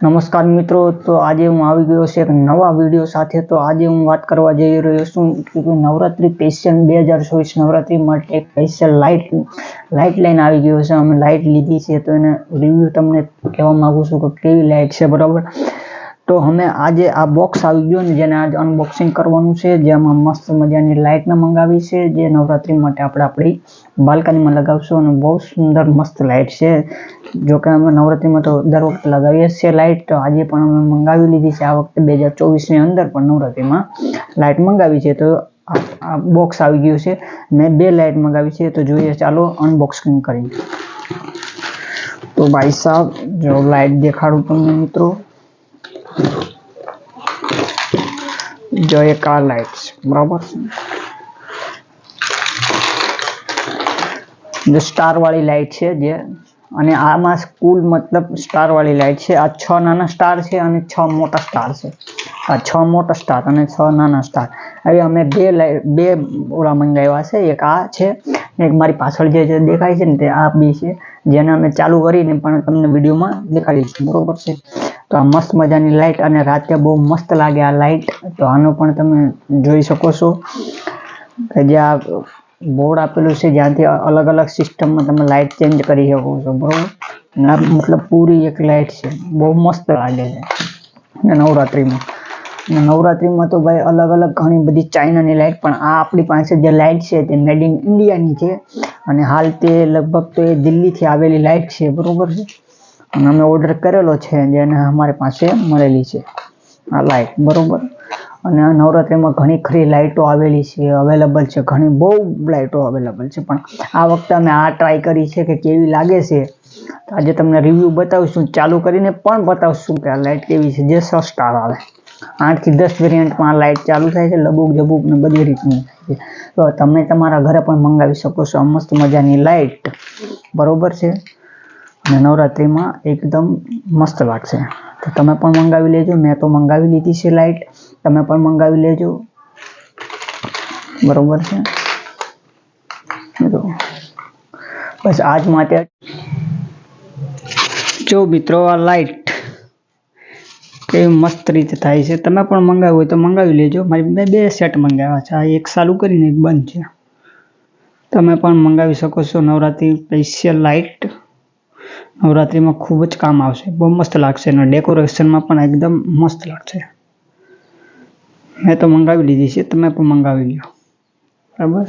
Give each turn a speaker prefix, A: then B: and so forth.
A: નમસ્કાર મિત્રો, તો આજે હું આવી ગયો છે એક નવા વીડિયો સાથે. તો આજે હું વાત કરવા જઈ રહ્યો છું કે નવરાત્રી સ્પેશિયલ બે હજાર ચોવીસ નવરાત્રિ માટે એક સ્પેશિયલ લાઇટ લાઇટ લાઈન આવી ગયો છે. અમે લાઇટ લીધી છે. તો એને રિવ્યૂ તમને કહેવા માગું છું કે કેવી લાઇટ છે, બરાબર? તો અમે આજે આ બોક્સ આવી ગયો ને જેને આજે અનબોક્સિંગ કરવાનું છે જેમાં મસ્ત મજાની લાઇટને મંગાવી છે, જે નવરાત્રી માટે આપણે આપણી બાલ્કનીમાં લગાવશું અને બહુ સુંદર મસ્ત લાઇટ છે. જો કે અમે નવરાત્રિમાં તો દર વખતે લગાવીએ છીએ લાઇટ તો આજે પણ અમે મંગાવી લીધી છે. આ વખતે બે હજાર ચોવીસની અંદર પણ નવરાત્રિમાં લાઇટ મંગાવી છે. તો આ બોક્સ આવી ગયું છે. મેં બે લાઇટ મંગાવી છે. તો જોઈએ ચાલો અનબોક્સિંગ કરીને તો ભાઈ સાહેબ જો લાઇટ દેખાડું તમને મિત્રો. જો કાર લાઇટ્સ બરાબર? જે સ્ટાર વાળી લાઇટ છે જે, અને આમાં કુલ મતલબ સ્ટાર વાળી લાઇટ છે. આ છ નાના સ્ટાર છે અને છ મોટા સ્ટાર છે. આ છ મોટા સ્ટાર અને છ નાના સ્ટાર હવે અમે બે બે ઓલા મંગાવ્યા છે. એક આ છે એક મારી પાછળ જે દેખાય છે ને તે આ બી છે. જેને અમે ચાલુ કરીને પણ તમને વિડીયોમાં દેખાડીશું. બરોબર છે? તો આ મસ્ત મજાની લાઇટ અને રાતે બહુ મસ્ત લાગે આ લાઇટ તો આનો પણ તમે જોઈ શકો છો કે જે આ બોર્ડ આપેલું છે જ્યાંથી અલગ અલગ સિસ્ટમમાં તમે લાઇટ ચેન્જ કરી શકો છો, બરોબર? આ મતલબ પૂરી એક લાઇટ છે, બહુ મસ્ત લાગે છે. નવરાત્રિમાં, અને નવરાત્રિમાં તો ભાઈ અલગ અલગ ઘણી બધી ચાઇનાની લાઇટ પણ આ આપણી પાસે જે લાઇટ છે તે મેડ ઇન ઇન્ડિયાની છે. અને હાલ તે લગભગ તો એ દિલ્હીથી આવેલી લાઇટ છે, બરોબર છે? અમે ઓર્ડર કરેલો છે જેને અમારી પાસે મળેલી છે. આ લાઇટ બરોબર? અને આ નવરાત્રિમાં ઘણી ખરી લાઇટો આવેલી છે અવેલેબલ છે. ઘણી બહુ લાઇટો અવેલેબલ છે. પણ આ વખતે અમે આ ટ્રાય કરી છે કે કેવી લાગે છે. આજે તમને રિવ્યૂ બતાવીશું, ચાલુ કરીને પણ બતાવશું કે આ લાઇટ કેવી છે. જે સો સ્ટાર આવે. આઠથી દસ વેરિયન્ટમાં આ લાઇટ ચાલુ થાય છે, લબુક જબુક ને બધી રીતની થાય છે. તો તમે તમારા ઘરે પણ મંગાવી શકો છો. મસ્ત મજાની લાઇટ બરોબર છે? અને નવરાત્રિમાં એકદમ મસ્ત લાગશે. તો તમે પણ મંગાવી લેજો, મેં તો મંગાવી લીધી છે લાઇટ તમે પણ મંગાવી લેજો. બરોબર છે? બસ આજ માટે જો. મિત્રો, આ લાઇટ કેવી મસ્ત રીતે થાય છે. તમે પણ મંગાવ્યું હોય તો મંગાવી લેજો. મારી મેં બે સેટ મંગાવ્યા છે. આ એક ચાલુ કરીને એક બંધ છે. તમે પણ મંગાવી શકો છો નવરાત્રિ સ્પેશિયલ લાઇટ નવરાત્રિમાં ખૂબ જ કામ આવશે. બહુ મસ્ત લાગશે અને ડેકોરેશનમાં પણ એકદમ મસ્ત લાગશે. મેં તો મંગાવી લીધી છે. તમે પણ મંગાવી લો બરાબર?